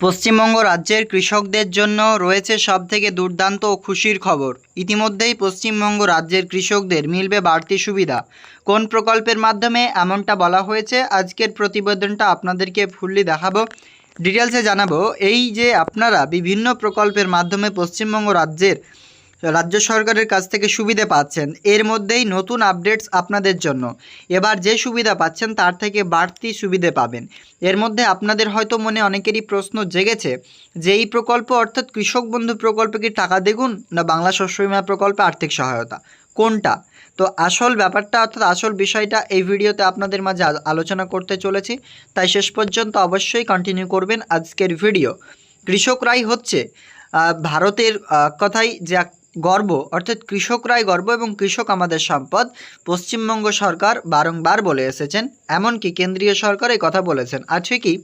পশ্চিমবঙ্গ রাজ্যের কৃষকদের জন্য রয়েছে সবথেকে দুর্দান্ত ও খুশির খবর। ইতিমধ্যেই পশ্চিমবঙ্গ রাজ্যের কৃষকদের মিলবে বাড়তি সুবিধা। কোন প্রকল্পের মাধ্যমে এমনটা বলা হয়েছে? আজকের প্রতিবেদনটা আপনাদেরকে ফুললি দেখাবো। ডিটেলসে জানাব, এই যে আপনারা বিভিন্ন প্রকল্পের মাধ্যমে পশ্চিমবঙ্গ রাজ্যের রাজ্য সরকারের কাছ থেকে সুবিধা পাচ্ছেন। এর মধ্যেই নতুন আপডেটস আপনাদের জন্য। এবার যে সুবিধা পাচ্ছেন, তার থেকে বাড়তি সুবিধে পাবেন। এর মধ্যে আপনাদের হয়তো মনে অনেকেরই প্রশ্ন জেগেছে যে, এই প্রকল্প অর্থাৎ কৃষক বন্ধু প্রকল্পে কি টাকা দ্বিগুণ না বাংলা শস্য বিমা প্রকল্পে আর্থিক সহায়তা? কোনটা? তো আসল ব্যাপারটা অর্থাৎ আসল বিষয়টা এই ভিডিওতে আপনাদের মাঝে আলোচনা করতে চলেছি। তাই শেষ পর্যন্ত অবশ্যই কন্টিনিউ করবেন আজকের ভিডিও। কৃষকরাই হচ্ছে ভারতের কথাই যে গর্ব, অর্থাৎ কৃষকরাই গর্ব এবং কৃষক আমাদের সম্পদ, পশ্চিমবঙ্গ সরকার বারংবার বলে এসেছেন, এমনকি কেন্দ্রীয় সরকার এই কথা বলেছেন। আর ঠিকই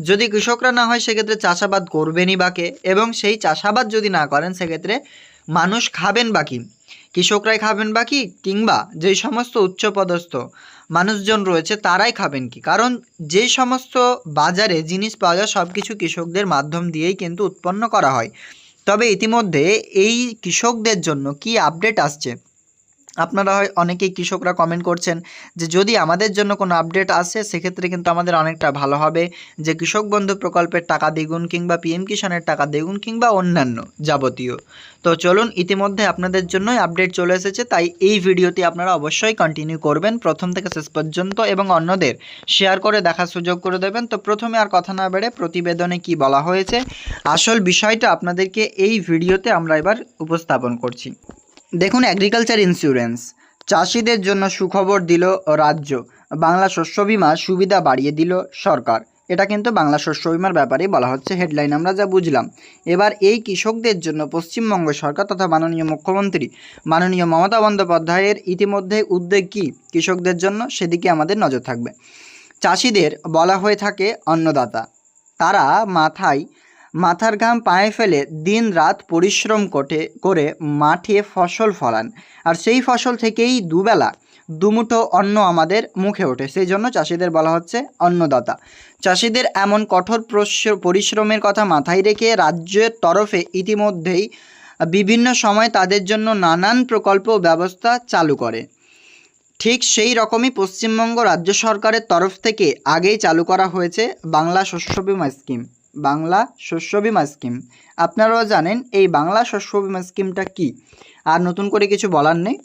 যদি কৃষকরা না হয় সেক্ষেত্রে চাষাবাদ করবেনই বাকে এবং সেই চাষাবাদ যদি না করেন সেক্ষেত্রে মানুষ খাবেন বাকি কৃষকরাই খাবেন বাকি কিংবা যেই সমস্ত উচ্চপদস্থ মানুষজন রয়েছে তারাই খাবেন কি? কারণ যে সমস্ত বাজারে জিনিস পাওয়া যায় সব কিছু কৃষকদের মাধ্যম দিয়েই কিন্তু উৎপন্ন করা হয়। তবে ইতিমধ্যে এই কৃষকদের জন্য কি আপডেট আসছে? আপনারা হয় অনেকেই কৃষকরা কমেন্ট করছেন যে যদি আমাদের জন্য কোনো আপডেট আসে, সেক্ষেত্রে কিন্তু আমাদের অনেকটা ভালো হবে। যে কৃষক বন্ধু প্রকল্পের টাকা দ্বিগুণ কিংবা পিএম কিষাণের টাকা দ্বিগুণ কিংবা অন্যান্য যাবতীয়। তো চলুন ইতিমধ্যে আপনাদের জন্যই আপডেট চলে এসেছে, তাই এই ভিডিওটি আপনারা অবশ্যই কন্টিনিউ করবেন, প্রথম থেকে শেষ পর্যন্ত এবং অন্যদের শেয়ার করে দেখার সুযোগ করে দেবেন। তো প্রথমে আর কথা না বেড়ে প্রতিবেদনে কি বলা হয়েছে, আসল বিষয়টা আপনাদেরকে এই ভিডিওতে আমরা এবার উপস্থাপন করছি। দেখুন অ্যাগ্রিকালচার ইন্স্যুরেন্স চাষিদের জন্য সুখবর দিল রাজ্য। বাংলা শস্য বিমা সুবিধা বাড়িয়ে দিল সরকার। এটা কিন্তু বাংলা শস্য বিমার ব্যাপারে বলা হচ্ছে হেডলাইন আমরা যা বুঝলাম। এবার এই কৃষকদের জন্য পশ্চিমবঙ্গ সরকার তথা মাননীয় মুখ্যমন্ত্রী, মাননীয় মমতা বন্দ্যোপাধ্যায়ের ইতিমধ্যে উদ্যোগ কী কৃষকদের জন্য, সেদিকে আমাদের নজর থাকবে। চাষিদের বলা হয়ে থাকে অন্নদাতা। তারা মাথায় মাথার ঘাম পায়ে ফেলে দিন রাত পরিশ্রম কোটে, করে মাঠে ফসল ফলান। আর সেই ফসল থেকেই দুবেলা দুমুঠো অন্ন আমাদের মুখে ওঠে। সেই জন্য চাষিদের বলা হচ্ছে অন্নদাতা। চাষিদের এমন কঠোর প্রশ্র- পরিশ্রমের কথা মাথায় রেখে রাজ্যের তরফে ইতিমধ্যেই বিভিন্ন সময় তাদের জন্য নানান প্রকল্প ব্যবস্থা চালু করে। ঠিক সেই রকমই পশ্চিমবঙ্গ রাজ্য সরকারের তরফ থেকে আগেই চালু করা হয়েছে বাংলা শস্য বিমা স্কিম। বাংলা শস্য বিমা স্কিম। আপনারাও জানেন এই বাংলা শস্য বিমা স্কিমটা কি। আর নতুন করে কিছু বলার নেই।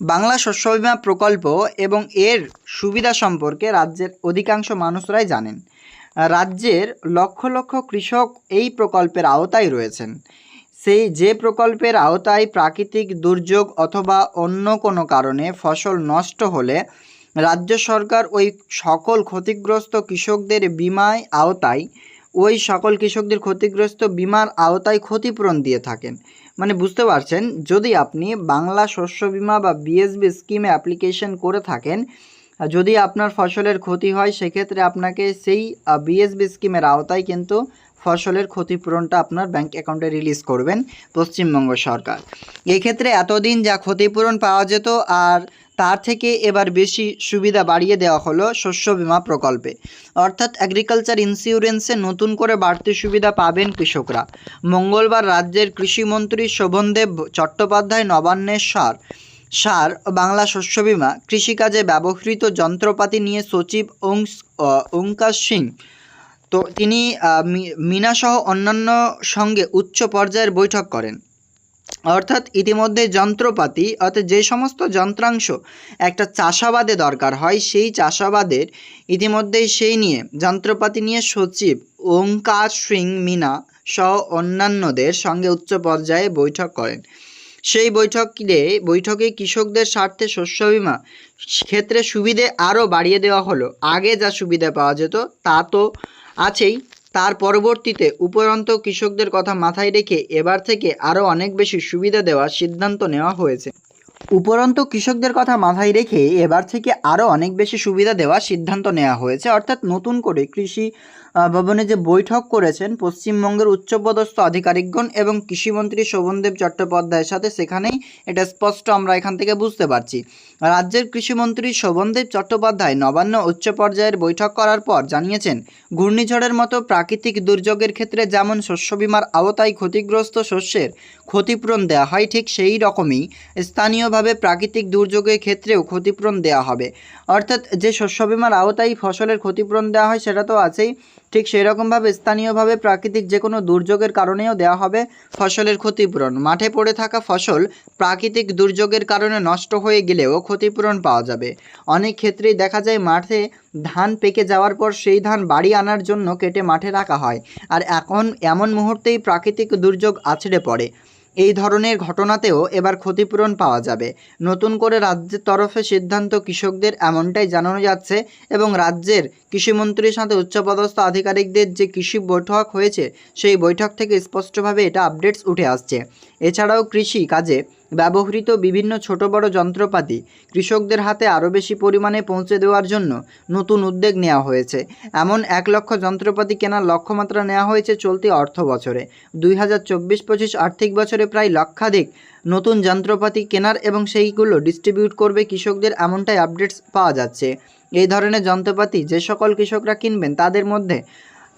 বাংলা শস্য বিমা প্রকল্প এবং এর সুবিধা সম্পর্কে রাজ্যের অধিকাংশ মানুষরাই জানেন। রাজ্যের লক্ষ লক্ষ কৃষক এই প্রকল্পের আওতায় রয়েছেন। সেই যে প্রকল্পের আওতায় প্রাকৃতিক দুর্যোগ অথবা অন্য কোনো কারণে ফসল নষ্ট হলে রাজ্য সরকার ওই সকল ক্ষতিগ্রস্ত কৃষকদের বিমায় আওতায় ওই সকল কৃষকদের ক্ষতিগ্রস্ত বিমার আওতায় ক্ষতিপূরণ দিয়ে থাকেন। মানে বুঝতে পারছেন, যদি আপনি বাংলা শস্য বিমা বা বিএসবি স্কিমে অ্যাপ্লিকেশন করে থাকেন যদি আপনার ফসলের ক্ষতি হয়, সেক্ষেত্রে আপনাকে সেই বিএসবি স্কিমের আওতায় কিন্তু ফসলের ক্ষতিপূরণটা আপনার ব্যাংক অ্যাকাউন্টে রিলিজ করবেন পশ্চিমবঙ্গ সরকার। এক্ষেত্রে এতদিন যা ক্ষতিপূরণ পাওয়া যেত আর তার থেকে এবার বেশি সুবিধা বাড়িয়ে দেওয়া হলো শস্য বিমা প্রকল্পে। অর্থাৎ অ্যাগ্রিকালচার ইন্স্যুরেন্সে নতুন করে বাড়তি সুবিধা পাবেন কৃষকরা। মঙ্গলবার রাজ্যের কৃষিমন্ত্রী শোভনদেব চট্টোপাধ্যায় নবান্নের সার সার বাংলা শস্য বীমা কৃষিকাজে ব্যবহৃত যন্ত্রপাতি নিয়ে সচিব আহ, ওঙ্কার সিং। তো তিনি মিনাসহ অন্যান্য সঙ্গে উচ্চ পর্যায়ের বৈঠক করেন। অর্থাৎ ইতিমধ্যে যন্ত্রপাতি, অর্থাৎ যে সমস্ত যন্ত্রাংশ একটা চাষাবাদে দরকার হয়, সেই চাষাবাদের ইতিমধ্যেই সেই নিয়ে, যন্ত্রপাতি নিয়ে সচিব ওঙ্কার সিং মিনা সহ অন্যান্যদের সঙ্গে উচ্চ পর্যায়ে বৈঠক করেন। সেই বৈঠকে বৈঠকে কৃষকদের স্বার্থে শস্য বীমা ক্ষেত্রে সুবিধে আরও বাড়িয়ে দেওয়া হলো। আগে যা সুবিধা পাওয়া যেত তা তো আছেই। তার পরবর্তীতে উপরন্ত কৃষকদের কথা মাথায় রেখে এবার থেকে আরও অনেক বেশি সুবিধা দেওয়ার সিদ্ধান্ত নেওয়া হয়েছে। উপরন্ত কৃষকদের কথা মাথায় রেখে এবার থেকে আরও অনেক বেশি সুবিধা দেওয়ার সিদ্ধান্ত নেওয়া হয়েছে। অর্থাৎ নতুন করে কৃষি ভবনে যে বৈঠক করেছেন পশ্চিমবঙ্গের উচ্চপদস্থ আধিকারিকগণ এবং কৃষিমন্ত্রী শোভনদেব চট্টোপাধ্যায়ের সাথে সেখানেই এটা স্পষ্ট আমরা এখান থেকে বুঝতে পারছি। রাজ্যের কৃষিমন্ত্রী শোভনদেব চট্টোপাধ্যায় নবান্ন উচ্চ পর্যায়ের বৈঠক করার পর জানিয়েছেন, ঘূর্ণিঝড়ের মতো প্রাকৃতিক দুর্যোগের ক্ষেত্রে যেমন শস্য বিমার আওতায় ক্ষতিগ্রস্ত শস্যের ক্ষতিপূরণ দেওয়া হয় ঠিক সেই রকমই স্থানীয়ভাবে প্রাকৃতিক দুর্যোগের ক্ষেত্রেও ক্ষতিপূরণ দেওয়া হবে। অর্থাৎ যে শস্য বিমার আওতায় ফসলের ক্ষতিপূরণ দেওয়া হয় সেটা তো আছেই। ঠিক সেই রকমভাবে স্থানীয়ভাবে প্রাকৃতিক যে কোনো দুর্যোগের কারণেও দেওয়া হবে ফসলের ক্ষতিপূরণ। মাঠে পড়ে থাকা ফসল প্রাকৃতিক দুর্যোগের কারণে নষ্ট হয়ে গেলেও ক্ষতিপূরণ পাওয়া যাবে। অনেক ক্ষেত্রেই দেখা যায় মাঠে ধান পেকে যাওয়ার পর সেই ধান বাড়ি আনার জন্য কেটে মাঠে রাখা হয়। আর এখন এমন মুহূর্তেই প্রাকৃতিক দুর্যোগ আছড়ে পড়ে। এই ধরনের ঘটনাতেও এবার ক্ষতিপূরণ পাওয়া যাবে। নতুন করে রাজ্যের তরফে সিদ্ধান্ত কৃষকদের এমনটাই জানানো যাচ্ছে এবং রাজ্যের কৃষিমন্ত্রীর সাথে উচ্চপদস্থ আধিকারিকদের যে কৃষি বৈঠক হয়েছে, সেই বৈঠক থেকে স্পষ্টভাবে এটা আপডেটস উঠে আসছে। এছাড়াও কৃষি কাজে ব্যবহৃত বিভিন্ন ছোট বড় যন্ত্রপাতি কৃষকদের হাতে আরও বেশি পরিমাণে পৌঁছে দেওয়ার জন্য নতুন উদ্যোগ নেওয়া হয়েছে। এমন এক লক্ষ যন্ত্রপাতি কেনার লক্ষ্যমাত্রা নেওয়া হয়েছে চলতি অর্থ বছরে। দুই হাজার চব্বিশ পঁচিশ আর্থিক বছরে প্রায় লক্ষাধিক নতুন যন্ত্রপাতি কেনার এবং সেইগুলো ডিস্ট্রিবিউট করবে কৃষকদের এমনটাই আপডেটস পাওয়া যাচ্ছে। এই ধরনের যন্ত্রপাতি যে সকল কৃষকরা কিনবেন তাদের মধ্যে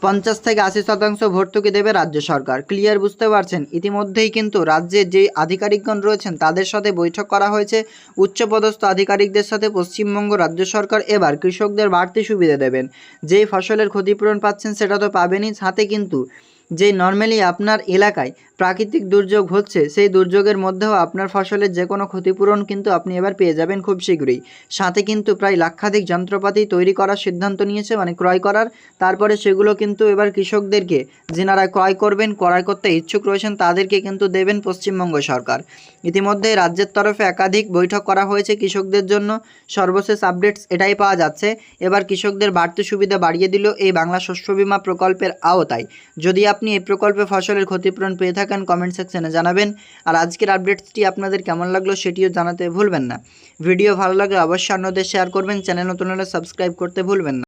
পঞ্চাশ থেকে আশি শতাংশ ভর্তুকি দেবে রাজ্য সরকার। ক্লিয়ার বুঝতে পারছেন? ইতিমধ্যেই কিন্তু রাজ্যের যে আধিকারিকগণ রয়েছেন, তাদের সাথে বৈঠক করা হয়েছে। উচ্চপদস্থ আধিকারিকদের সাথে পশ্চিমবঙ্গ রাজ্য সরকার এবার কৃষকদের বাড়তি সুবিধা দেবেন। যেই ফসলের ক্ষতিপূরণ পাচ্ছেন সেটা তো পাবেনই। সাথে কিন্তু যে নর্মালি আপনার এলাকায় প্রাকৃতিক দুর্যোগ হচ্ছে, সেই দুর্যোগের মধ্যেও আপনার ফসলের যে কোনো ক্ষতিপূরণ কিন্তু আপনি এবার পেয়ে যাবেন খুব শীঘ্রই। সাথে কিন্তু প্রায় লাক্ষাধিক যন্ত্রপাতি তৈরি করার সিদ্ধান্ত নিয়েছে মানে ক্রয় করার। তারপরে সেগুলো কিন্তু এবার কৃষকদেরকে, যেনারা ক্রয় করবেন, ক্রয় করতে ইচ্ছুক রয়েছেন, তাদেরকে কিন্তু দেবেন পশ্চিমবঙ্গ সরকার। ইতিমধ্যে রাজ্যের তরফে একাধিক বৈঠক করা হয়েছে কৃষকদের জন্য। সর্বশেষ আপডেটস এটাই পাওয়া যাচ্ছে। এবার কৃষকদের বাড়তি সুবিধা বাড়িয়ে দিল এই বাংলা শস্য বিমা প্রকল্পের আওতায়। যদি আপনি এই প্রকল্পে ফসলের ক্ষতিপূরণ পেয়ে থাকেন কমেন্ট সেকশনে জানাবেন। আর আজকের আপডেটসটি আপনাদের কেমন লাগল সেটিও জানাতে ভুলবেন না। ভিডিও ভালো লাগলে অবশ্যই অন্যদের শেয়ার করবেন চ্যানেল নতুন হলে সাবস্ক্রাইব করতে ভুলবেন না।